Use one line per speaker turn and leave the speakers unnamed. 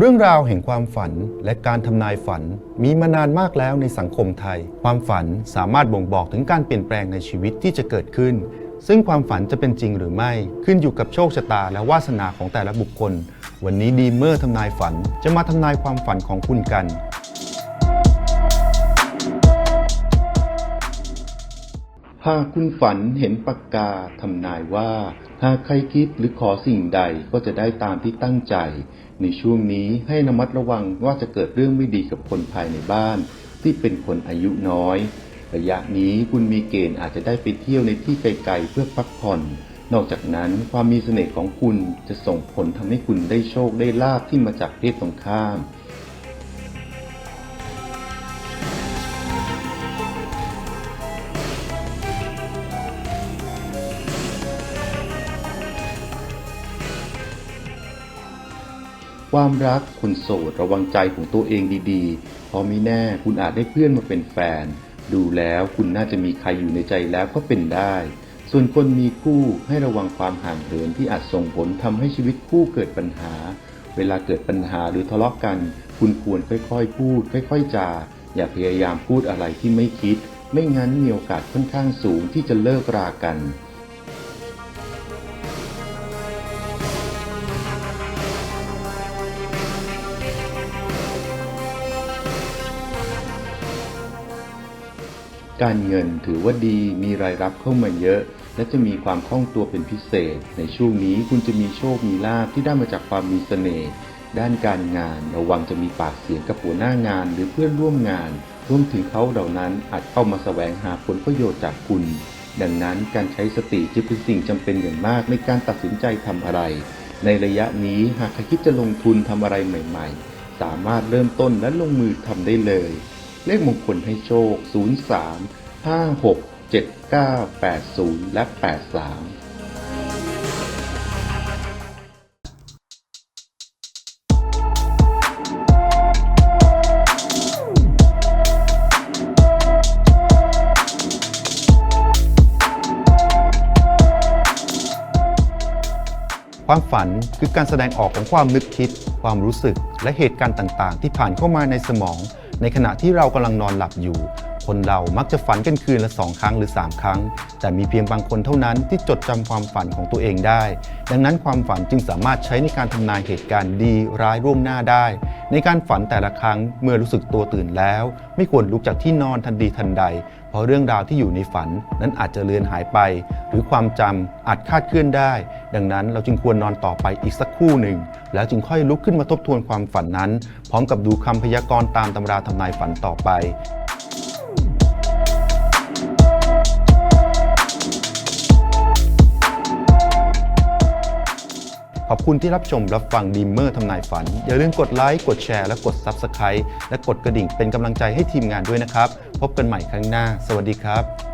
เรื่องราวแห่งความฝันและการทำนายฝันมีมานานมากแล้วในสังคมไทย ความฝันสามารถบ่งบอกถึงการเปลี่ยนแปลงในชีวิตที่จะเกิดขึ้น ซึ่งความฝันจะเป็นจริงหรือไม่ขึ้นอยู่กับโชคชะตาและวาสนาของแต่ละบุคคล วันนี้ดีเมอร์ทำนายฝันจะมาทำนายความฝันของคุณกัน หากคุณฝันเห็นปากกาทำนายว่า หากใครคิดหรือขอสิ่งใดก็จะได้ตามที่ตั้งใจ ในช่วงนี้ให้ระมัดระวังว่าจะเกิดเรื่องไม่ดีกับคนภายในบ้าน ที่เป็นคนอายุน้อย ระยะนี้คุณมีเกณฑ์อาจจะได้ไปเที่ยวในที่ไกลๆเพื่อพักผ่อน นอกจากนั้นความมีเสน่ห์ของคุณจะส่งผลทำให้คุณได้โชคได้ลาบที่มาจากเพศตรงข้าม ความรักคนโสดระวังใจของตัวเองดีๆ เพราะไม่แน่คุณอาจได้เพื่อนมาเป็นแฟน ดูแล้วคุณน่าจะมีใครอยู่ในใจแล้วก็เป็นได้ ส่วนคนมีคู่ให้ระวังความห่างเหินที่อาจส่งผลทำให้ชีวิตคู่เกิดปัญหา เวลาเกิดปัญหาหรือทะเลาะกัน คุณควรค่อยๆ พูด ค่อย ๆ จา อย่าพยายามพูดอะไรที่ไม่คิด ไม่งั้นมีโอกาสค่อนข้างสูงที่จะเลิกรากัน การเงินถือว่าดีมีรายรับเข้ามาเยอะ และจะมีความคล่องตัวเป็นพิเศษ ในช่วงนี้คุณจะมีโชคมีลาภที่ได้มาจากความมีเสน่ห์ด้านการงานระวังจะมีปากเสียงกับหัวหน้างานหรือเพื่อนร่วมงานรวมถึงเขาเหล่านั้นอาจเข้ามาแสวงหาผลประโยชน์จากคุณ ดังนั้นการใช้สติจึงเป็นสิ่งจำเป็นอย่างมากในการตัดสินใจทำอะไร ในระยะนี้หากใครคิดจะลงทุนทำอะไรใหม่ ๆ สามารถเริ่มต้นและลงมือทำได้เลย เลขมงคลให้โชค 03 56 79 80 และ 83 ความฝันคือการแสดงออกของความนึกคิด ความรู้สึก และเหตุการณ์ต่างๆ ที่ผ่านเข้ามาในสมอง ในขณะที่เรากำลังนอนหลับอยู่ คนเรามักจะฝันกันคืนละสองครั้งหรือ 3 ครั้ง แต่มีเพียงบางคนเท่านั้นที่จดจำความฝันของตัวเองได้ ดังนั้นความฝันจึงสามารถใช้ในการทำนายเหตุการณ์ดีร้ายร่วงหน้าได้ ในการฝันแต่ละครั้งเมื่อรู้สึกตัวตื่นแล้ว ไม่ควรลุกจากที่นอนทันทีทันใด เพราะเรื่องราวที่อยู่ในฝันนั้นอาจจะเลือนหายไป หรือความจำอาจคาดเคลื่อนได้ ดังนั้นเราจึงควรนอนต่อไปอีกสักครู่หนึ่ง แล้วจึงค่อยลุกขึ้นมาทบทวนความฝันนั้น พร้อมกับดูคำพยากรณ์ตามตำราทำนายฝันต่อไปขอบคุณที่รับชมรับฟังดีมเมอร์ทำนายฝัน อย่าลืมกดไลค์กดแชร์และกด Subscribe และกดกระดิ่งเป็นกำลังใจให้ทีมงานด้วยนะครับ พบกันใหม่ครั้งหน้า สวัสดีครับ